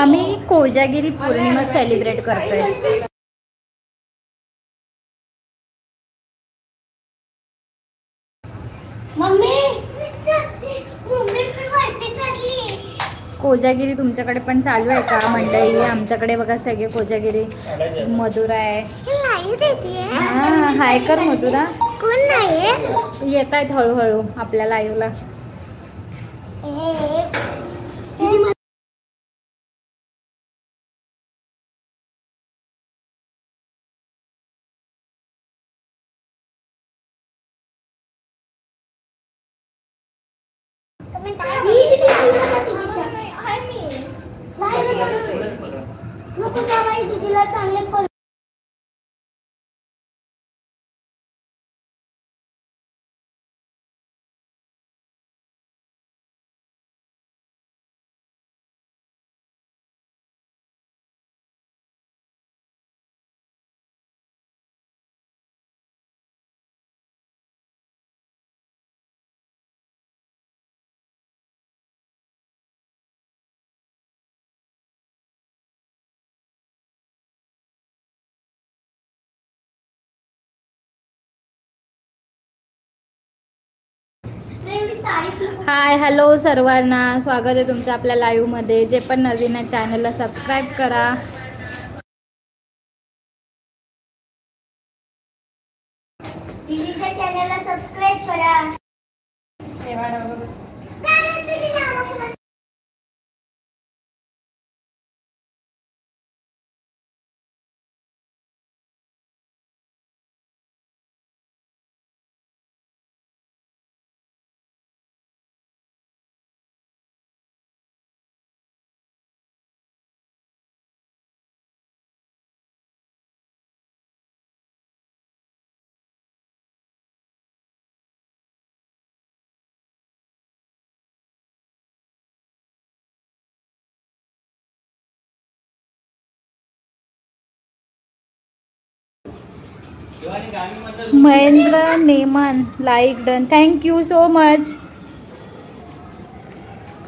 आम्ही कोजागिरी पौर्णिमा सेलिब्रेट करतोय. कोजागिरी तुमच्याकडे पण चालू आहे का मंडळी? आमच्याकडे बघा सगळे कोजागिरी मधुरा आहे. हे हा हाय कर मधुरा. कोण नाही येत आहेत हळूहळू आपल्या लाईव्हला दीदीला चांगले हाय हॅलो सर्वांना. स्वागत आहे तुमचं आपल्या लाईव्हमध्ये जे पण नवीन आहे चॅनलला सबस्क्राईब करा. दीदीच्या चॅनलला सबस्क्राईब करा. महेंद्र नेमान like done thank you so much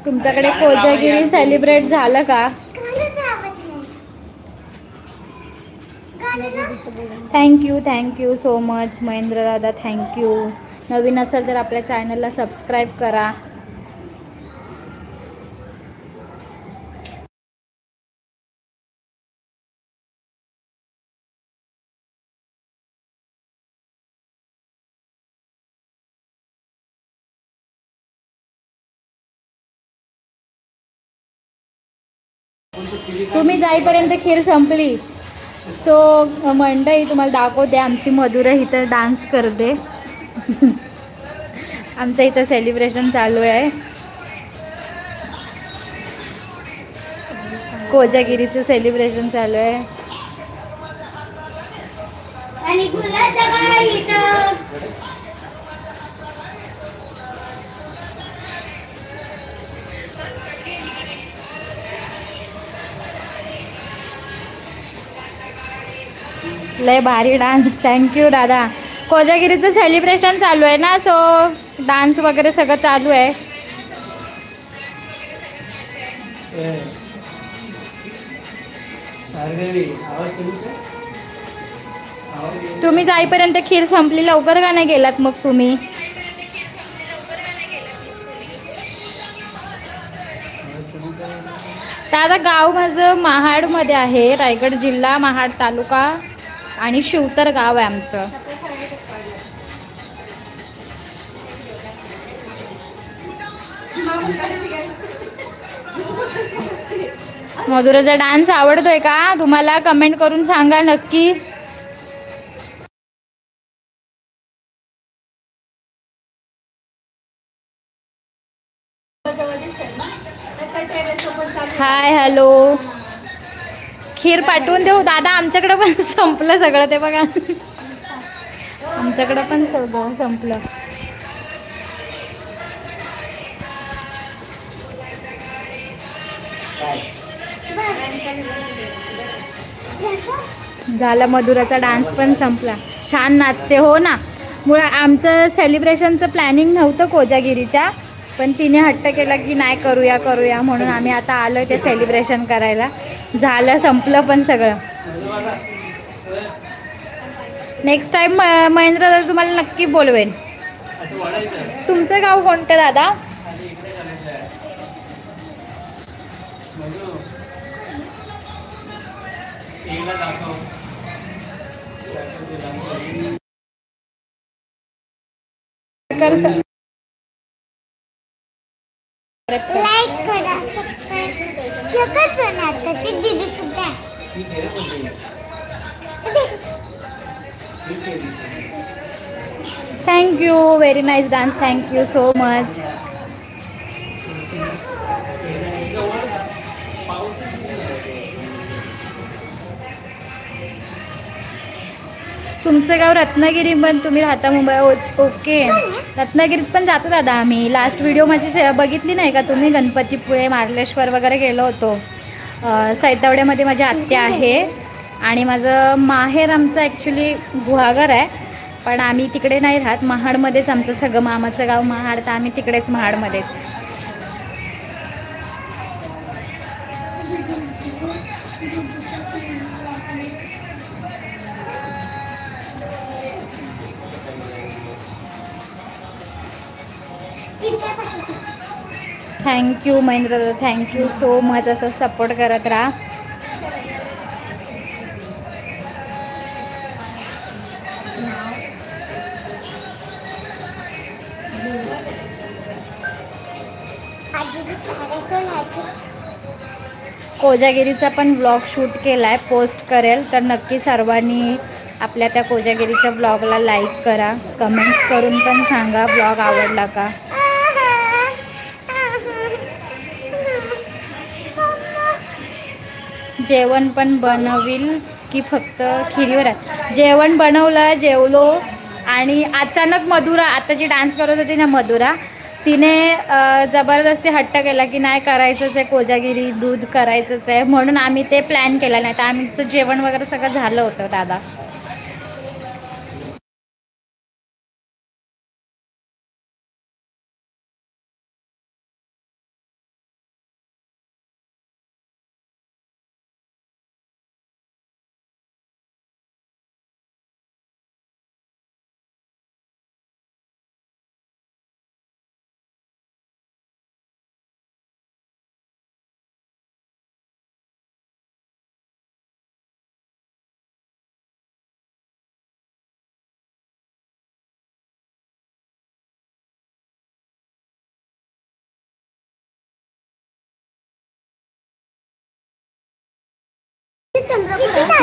तुमच्याकडे कोजागिरी सेलिब्रेट झालं का? Thank you thank you so much Mahendra दादा थँक्यू नवीन असेल तर आपल्या चॅनलला सबस्क्राईब करा. तुम्ही जाईपर्यंत खीर संपली. सो मंडई तुम्हाला दाखवते आमची मधुरा इथं डान्स करते. आमचं इथं सेलिब्रेशन चालू आहे. कोजागिरीचं सेलिब्रेशन चालू आहे. आणि लय भारी डान्स थँक्यू दादा. कोजागिरीचं सेलिब्रेशन चालू आहे ना सो डान्स वगैरे सगळं चालू आहे. तुम्ही जाईपर्यंत खीर संपली लवकर का नाही गेलात मग तुम्ही? दादा गाव माझं महाडमध्ये आहे रायगड जिल्हा महाड तालुका. आणि शिवतर गाव आहे आमचं. मधुराचा डान्स आवडतोय का? तुम्हाला कमेंट करून सांगा नक्की. हाय हॅलो खीर पाठवून देऊ. दादा आमच्याकडे पण संपलं सगळं ते बघा. आमच्याकडं पण सगळं संपलं. झाला मधुराचा डान्स पण संपला. छान नाचते हो ना. मुळा आमचं सेलिब्रेशनचं प्लॅनिंग नव्हतं कोजागिरीच्या पण तिने हट्ट केला की नाही करूया करूया म्हणून आम्ही आता आलो ते सेलिब्रेशन करायला. झालं संपलं पण सगळं. नेक्स्ट टाइम महेंद्र दादा तुम्हाला नक्की बोलवेन. तुमचं गाव कोणतं दादा? कर सबस्क्राईब सगळंच ना तशी दीदी सुद्धा thank you very nice dance thank you so much तुमचं गाव रत्नागिरी पण तुम्ही राहता मुंबई. ओ- ओके. रत्नागिरीत पण जातो दादा आम्ही. लास्ट व्हिडिओ माझी शे- बघितली नाही का तुम्ही? गणपतीपुळे मार्लेश्वर वगैरे गेलो होतो. सैतावड्यामध्ये माझी आत्या आहे. आणि माझं माहेर आमचं ॲक्च्युली गुहागर आहे. पण आम्ही तिकडे नाही राहत. महाडमध्येच आमचं सगळं मामाचं गाव महाड तर आम्ही तिकडेच महाडमध्येच. थँक्यू महेंद्र दादा. थँक्यू सो मच असं सपोर्ट करत राहा. कोजागिरीचा पण ब्लॉग शूट केला आहे पोस्ट करेल. तर नक्की सर्वांनी आपल्या त्या कोजागिरीच्या ब्लॉगला लाईक करा. कमेंट्स करून पण सांगा. ब्लॉग आवडला का? जेवण पण बनवील की फक्त खिरीवर आहे. जेवण बनवलं जेवलो आणि अचानक मधुरा आता जी डान्स करत होती ना मधुरा तिने जबरदस्ती हट्ट केला की नाही करायचंच आहे कोजागिरी दूध करायचंच आहे म्हणून आम्ही ते प्लॅन केला नाही. तर आमचं जेवण वगैरे सगळं झालं होतं दादा.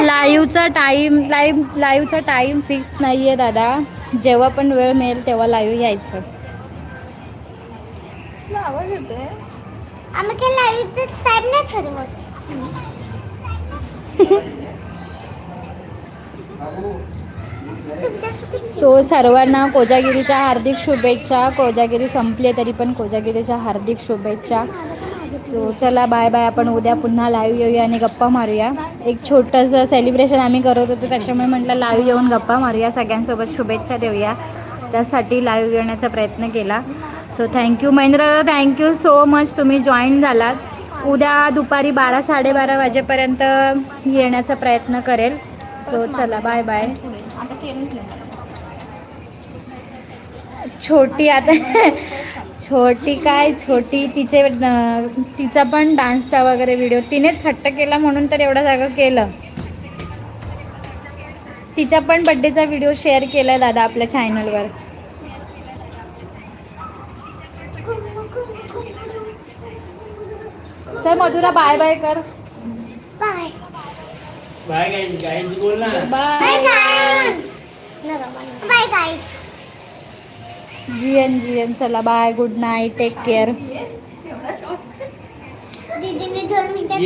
लाईव्हचा टाईम लाईव्ह लाईव्हचा टाईम फिक्स नाही आहे दादा. जेव्हा पण वेळ मिळेल तेव्हा लाईव्ह यायचं आवाज येतोय आम्ही काय लाईव्ह टाइम नाही ठरवत. सो सर्वांना कोजागिरीच्या हार्दिक शुभेच्छा. कोजागिरी संपली तरी पण कोजागिरीच्या हार्दिक शुभेच्छा. सो चला बाय बाय. आपण उद्या पुन्हा लाईव्ह येऊया आणि गप्पा मारूया. एक छोटंसं सेलिब्रेशन आम्ही करत होतो त्याच्यामुळे म्हटलं लाईव्ह येऊन गप्पा मारूया. सगळ्यांसोबत शुभेच्छा देऊया. त्यासाठी लाईव्ह येण्याचा प्रयत्न केला. So thank you Mahendra. Thank you so much तुम्ही जॉईन झालात. उद्या दुपारी बारा साडेबारा वाजेपर्यंत येण्याचा प्रयत्न करेल. सो चला बाय बाय छोटी आता छोटी काय? छोटी तिचे तिचा पण डान्सचा वगैरे व्हिडिओ तिनेच हट्ट केला म्हणून तर एवढं सगळं केलं. तिचा पण बड्डेचा व्हिडिओ शेअर केला दादा आपल्या चॅनलवर चल मधुरा बाय बाय कर. बाय बाय गाईज गाईज बोल ना. Bye bye guys bye guys G N G N चला bye good night take care दीदीने दोन मिनिटात